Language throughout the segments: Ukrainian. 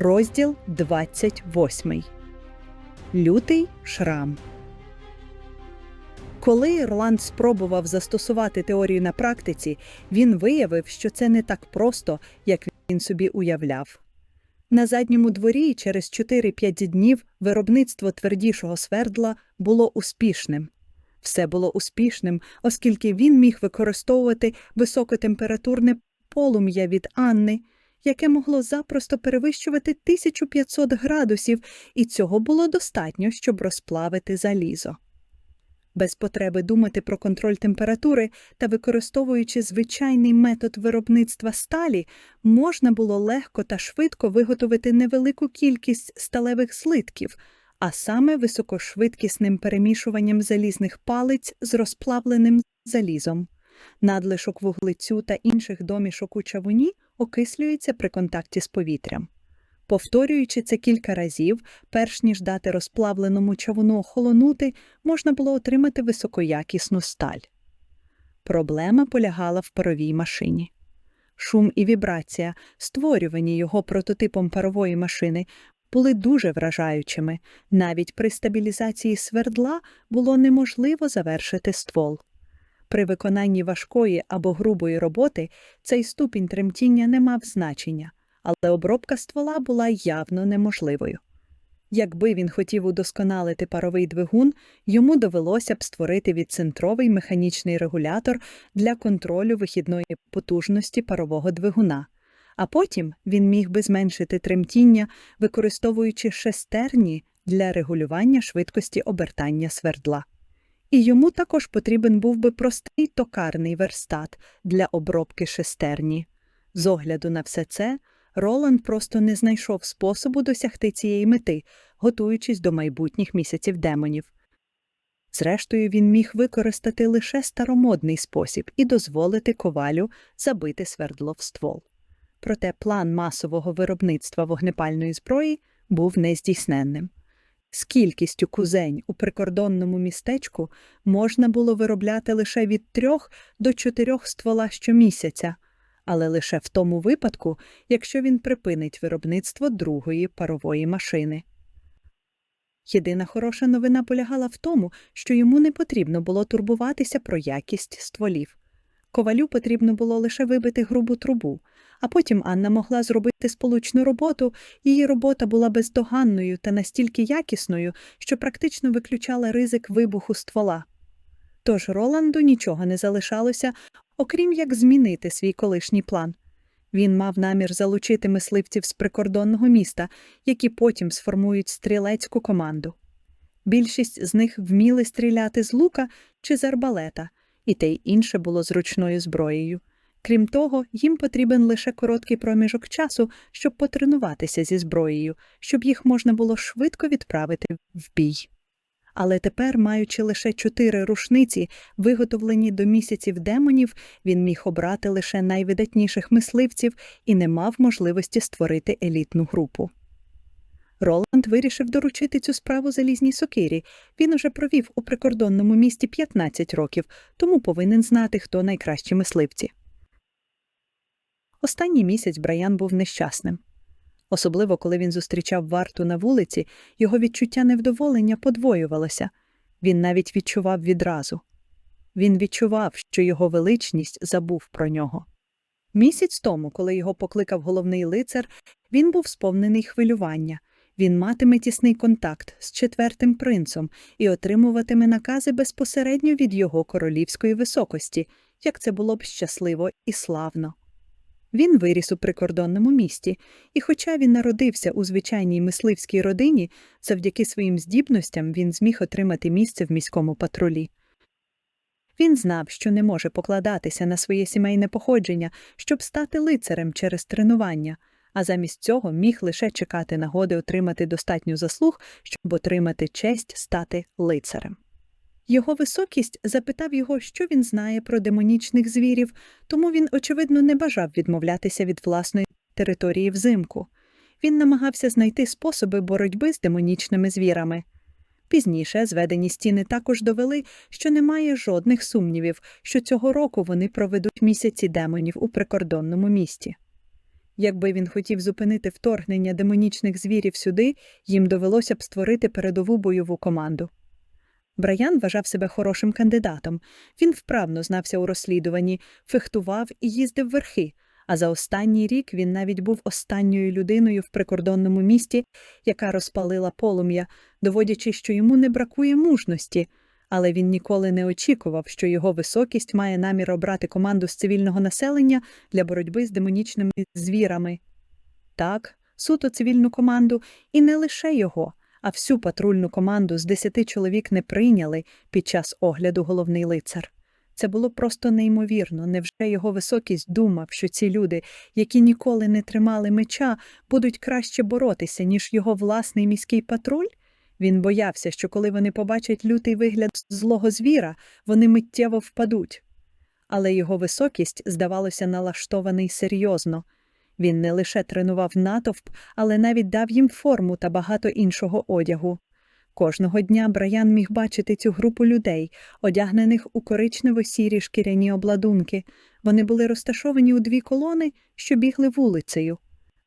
Розділ 28. Лютий шрам. Коли Ірланд спробував застосувати теорію на практиці, він виявив, що це не так просто, як він собі уявляв. На задньому дворі через 4-5 днів виробництво твердішого свердла було успішним. Все було успішним, оскільки він міг використовувати високотемпературне полум'я від Анни, яке могло запросто перевищувати 1500 градусів, і цього було достатньо, щоб розплавити залізо. Без потреби думати про контроль температури та використовуючи звичайний метод виробництва сталі, можна було легко та швидко виготовити невелику кількість сталевих злитків, а саме високошвидкісним перемішуванням залізних палиць з розплавленим залізом. Надлишок вуглецю та інших домішок у чавуні окислюється при контакті з повітрям. Повторюючи це кілька разів, перш ніж дати розплавленому чавуну охолонути, можна було отримати високоякісну сталь. Проблема полягала в паровій машині. Шум і вібрація, створювані його прототипом парової машини, були дуже вражаючими. Навіть при стабілізації свердла було неможливо завершити ствол. При виконанні важкої або грубої роботи цей ступінь тремтіння не мав значення, але обробка ствола була явно неможливою. Якби він хотів удосконалити паровий двигун, йому довелося б створити відцентровий механічний регулятор для контролю вихідної потужності парового двигуна, а потім він міг би зменшити тремтіння, використовуючи шестерні для регулювання швидкості обертання свердла. І йому також потрібен був би простий токарний верстат для обробки шестерні. З огляду на все це, Роланд просто не знайшов способу досягти цієї мети, готуючись до майбутніх місяців демонів. Зрештою, він міг використати лише старомодний спосіб і дозволити ковалю забити свердло в ствол. Проте план масового виробництва вогнепальної зброї був нездійсненним. З кількістю кузень у прикордонному містечку можна було виробляти лише від трьох до чотирьох ствола щомісяця, але лише в тому випадку, якщо він припинить виробництво другої парової машини. Єдина хороша новина полягала в тому, що йому не потрібно було турбуватися про якість стволів. Ковалю потрібно було лише вибити грубу трубу, а потім Анна могла зробити сполучну роботу, її робота була бездоганною та настільки якісною, що практично виключала ризик вибуху ствола. Тож Роланду нічого не залишалося, окрім як змінити свій колишній план. Він мав намір залучити мисливців з прикордонного міста, які потім сформують стрілецьку команду. Більшість з них вміли стріляти з лука чи з арбалета, і те й інше було зручною зброєю. Крім того, їм потрібен лише короткий проміжок часу, щоб потренуватися зі зброєю, щоб їх можна було швидко відправити в бій. Але тепер, маючи лише чотири рушниці, виготовлені до місяців демонів, він міг обрати лише найвидатніших мисливців і не мав можливості створити елітну групу. Роланд вирішив доручити цю справу залізній сокирі. Він уже провів у прикордонному місті 15 років, тому повинен знати, хто найкращі мисливці. Останній місяць Браян був нещасним. Особливо, коли він зустрічав варту на вулиці, його відчуття невдоволення подвоювалося. Він навіть відчував відразу. Він відчував, що його величність забув про нього. Місяць тому, коли його покликав головний лицар, він був сповнений хвилювання. Він матиме тісний контакт з четвертим принцем і отримуватиме накази безпосередньо від його королівської високості, як це було б щасливо і славно. Він виріс у прикордонному місті, і, хоча він народився у звичайній мисливській родині, завдяки своїм здібностям він зміг отримати місце в міському патрулі. Він знав, що не може покладатися на своє сімейне походження, щоб стати лицарем через тренування, а замість цього міг лише чекати нагоди отримати достатню заслуг, щоб отримати честь стати лицарем. Його високість запитав його, що він знає про демонічних звірів, тому він, очевидно, не бажав відмовлятися від власної території взимку. Він намагався знайти способи боротьби з демонічними звірами. Пізніше зведені стіни також довели, що немає жодних сумнівів, що цього року вони проведуть місяці демонів у прикордонному місті. Якби він хотів зупинити вторгнення демонічних звірів сюди, їм довелося б створити передову бойову команду. Браян вважав себе хорошим кандидатом. Він вправно знався у розслідуванні, фехтував і їздив верхи. А за останній рік він навіть був останньою людиною в прикордонному місті, яка розпалила полум'я, доводячи, що йому не бракує мужності. Але він ніколи не очікував, що його високість має намір обрати команду з цивільного населення для боротьби з демонічними звірами. Так, суто цивільну команду, і не лише його, а всю патрульну команду з десяти чоловік не прийняли під час огляду головний лицар. Це було просто неймовірно. Невже його високість думав, що ці люди, які ніколи не тримали меча, будуть краще боротися, ніж його власний міський патруль? Він боявся, що коли вони побачать лютий вигляд злого звіра, вони миттєво впадуть. Але його високість, здавалося, налаштований серйозно. Він не лише тренував натовп, але навіть дав їм форму та багато іншого одягу. Кожного дня Браян міг бачити цю групу людей, одягнених у коричнево-сірі шкіряні обладунки. Вони були розташовані у дві колони, що бігли вулицею.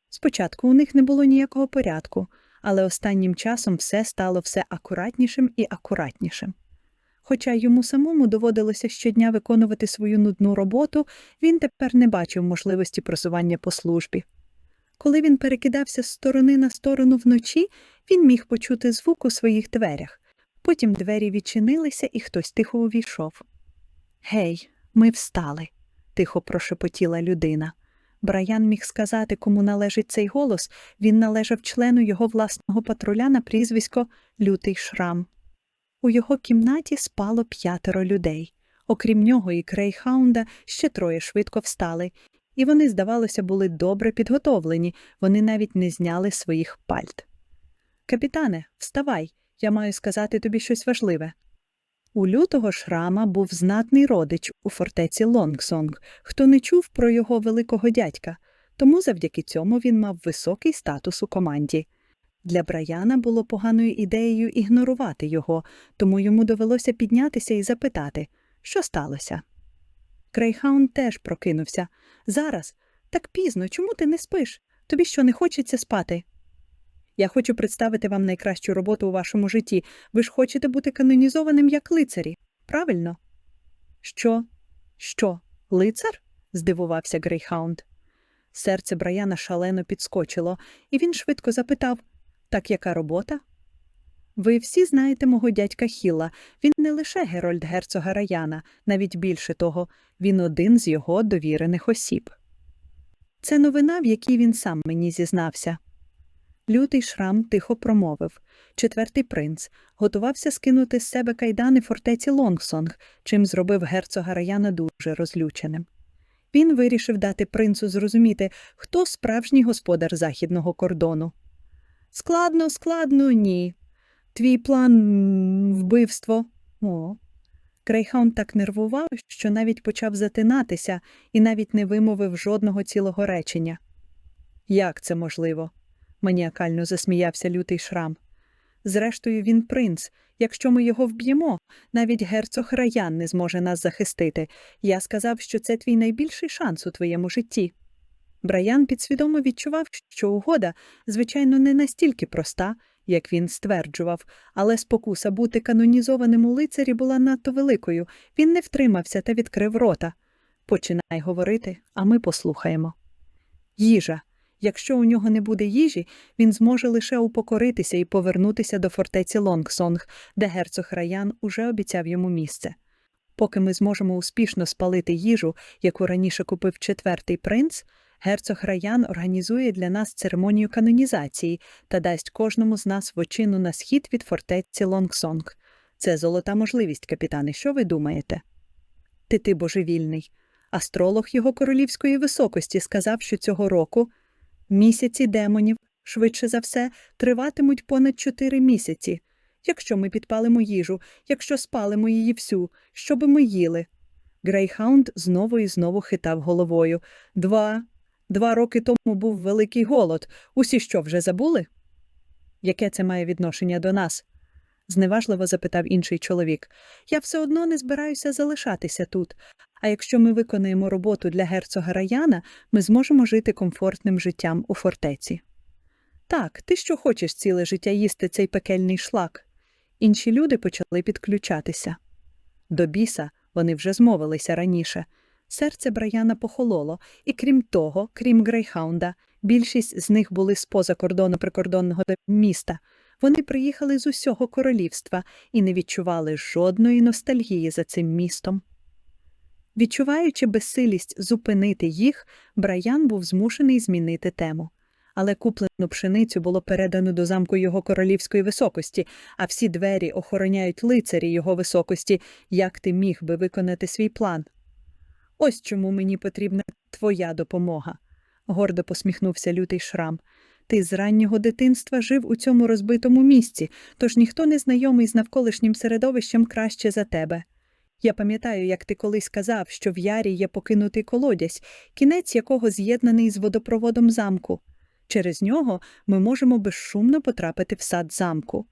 Спочатку у них не було ніякого порядку, але останнім часом все стало все акуратнішим і акуратнішим. Хоча йому самому доводилося щодня виконувати свою нудну роботу, він тепер не бачив можливості просування по службі. Коли він перекидався з сторони на сторону вночі, він міг почути звук у своїх дверях. Потім двері відчинилися, і хтось тихо увійшов. Гей, ми встали, тихо прошепотіла людина. Браян міг сказати, кому належить цей голос, він належав члену його власного патруля на прізвисько Лютий Шрам. У його кімнаті спало п'ятеро людей. Окрім нього і Крейхаунда, ще троє швидко встали, і вони, здавалося, були добре підготовлені, вони навіть не зняли своїх пальт. Капітане, вставай, я маю сказати тобі щось важливе. У лютого шрама був знатний родич у фортеці Лонгсонг, хто не чув про його великого дядька, тому завдяки цьому він мав високий статус у команді. Для Браяна було поганою ідеєю ігнорувати його, тому йому довелося піднятися і запитати, що сталося. Крейхаун теж прокинувся. Зараз, так пізно, чому ти не спиш? Тобі що не хочеться спати? Я хочу представити вам найкращу роботу у вашому житті. Ви ж хочете бути канонізованим як лицарі, правильно? Що? Що, лицар? здивувався Грейхаунд. Серце Браяна шалено підскочило, і він швидко запитав Так яка робота? Ви всі знаєте мого дядька Хіла. Він не лише Герольд герцога Раяна, навіть більше того, він один з його довірених осіб. Це новина, в якій він сам мені зізнався. Лютий шрам тихо промовив. Четвертий принц готувався скинути з себе кайдани фортеці Лонгсонг, чим зробив герцога Раяна дуже розлюченим. Він вирішив дати принцу зрозуміти, хто справжній господар західного кордону. Складно, складно, ні. Твій план вбивство. О. Крейхаунд так нервував, що навіть почав затинатися і навіть не вимовив жодного цілого речення. Як це можливо? Маніакально засміявся лютий шрам. Зрештою, він принц. Якщо ми його вб'ємо, навіть герцог Раян не зможе нас захистити. Я сказав, що це твій найбільший шанс у твоєму житті. Браян підсвідомо відчував, що угода, звичайно, не настільки проста, як він стверджував, але спокуса бути канонізованим у лицарі була надто великою. Він не втримався та відкрив рота. Починай говорити, а ми послухаємо. Їжа. Якщо у нього не буде їжі, він зможе лише упокоритися і повернутися до фортеці Лонгсонг, де герцог Раян уже обіцяв йому місце. Поки ми зможемо успішно спалити їжу, яку раніше купив четвертий принц, герцог Раян організує для нас церемонію канонізації та дасть кожному з нас вочину на схід від фортеці Лонгсонг. Це золота можливість, капітане. Що ви думаєте? Ти ти божевільний. Астролог його королівської високості сказав, що цього року місяці демонів, швидше за все, триватимуть понад чотири місяці. Якщо ми підпалимо їжу, якщо спалимо її всю, що би ми їли? Грейхаунд знову і знову хитав головою. Два. Два роки тому був великий голод. Усі що вже забули? Яке це має відношення до нас? Зневажливо запитав інший чоловік. Я все одно не збираюся залишатися тут. А якщо ми виконаємо роботу для герцога Раяна, ми зможемо жити комфортним життям у фортеці. Так, ти що хочеш ціле життя їсти цей пекельний шлак? Інші люди почали підключатися. До біса вони вже змовилися раніше. Серце Браяна похололо, і крім того, крім Грейхаунда, більшість з них були з-поза кордону прикордонного міста. Вони приїхали з усього королівства і не відчували жодної ностальгії за цим містом. Відчуваючи безсилість зупинити їх, Браян був змушений змінити тему. Але куплену пшеницю було передано до замку його королівської високості, а всі двері охороняють лицарі його високості. Як ти міг би виконати свій план? Ось чому мені потрібна твоя допомога, гордо посміхнувся лютий шрам. Ти з раннього дитинства жив у цьому розбитому місці, тож ніхто не знайомий з навколишнім середовищем краще за тебе. Я пам'ятаю, як ти колись казав, що в ярі є покинутий колодязь, кінець якого з'єднаний з водопроводом замку. Через нього ми можемо безшумно потрапити в сад замку.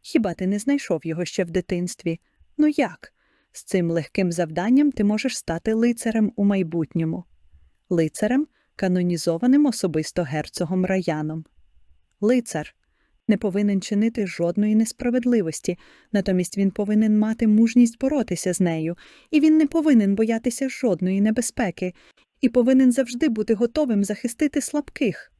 Хіба ти не знайшов його ще в дитинстві? Ну як? З цим легким завданням ти можеш стати лицарем у майбутньому. Лицарем, канонізованим особисто герцогом Раяном. Лицар не повинен чинити жодної несправедливості, натомість він повинен мати мужність боротися з нею, і він не повинен боятися жодної небезпеки, і повинен завжди бути готовим захистити слабких.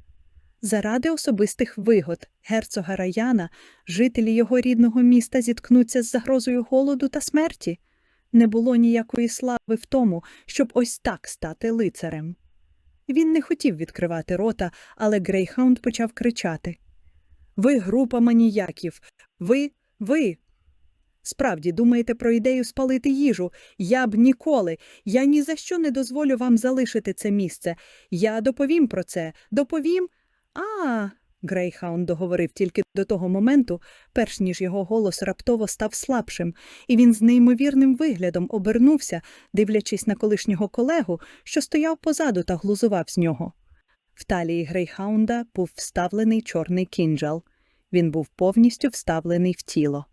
Заради особистих вигод герцога Раяна жителі його рідного міста зіткнуться з загрозою голоду та смерті. Не було ніякої слави в тому, щоб ось так стати лицарем. Він не хотів відкривати рота, але Грейхаунд почав кричати Ви група маніяків. Ви, ви. Справді думаєте про ідею спалити їжу? Я б ніколи, я ні за що не дозволю вам залишити це місце. Я доповім про це, доповім. А. Грейхаунд договорив тільки до того моменту, перш ніж його голос раптово став слабшим, і він з неймовірним виглядом обернувся, дивлячись на колишнього колегу, що стояв позаду та глузував з нього. В талії Грейхаунда був вставлений чорний кінджал. Він був повністю вставлений в тіло.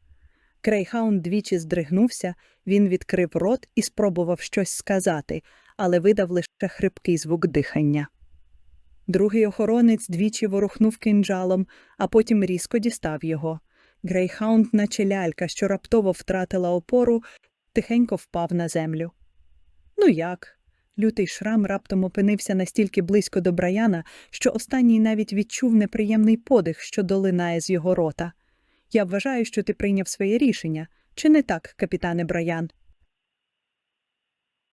Грейхаунд двічі здригнувся, він відкрив рот і спробував щось сказати, але видав лише хрипкий звук дихання. Другий охоронець двічі ворухнув кинджалом, а потім різко дістав його. Грейхаунд, наче лялька, що раптово втратила опору, тихенько впав на землю. Ну як? Лютий шрам раптом опинився настільки близько до Браяна, що останній навіть відчув неприємний подих, що долинає з його рота. Я вважаю, що ти прийняв своє рішення. Чи не так, капітане Браян?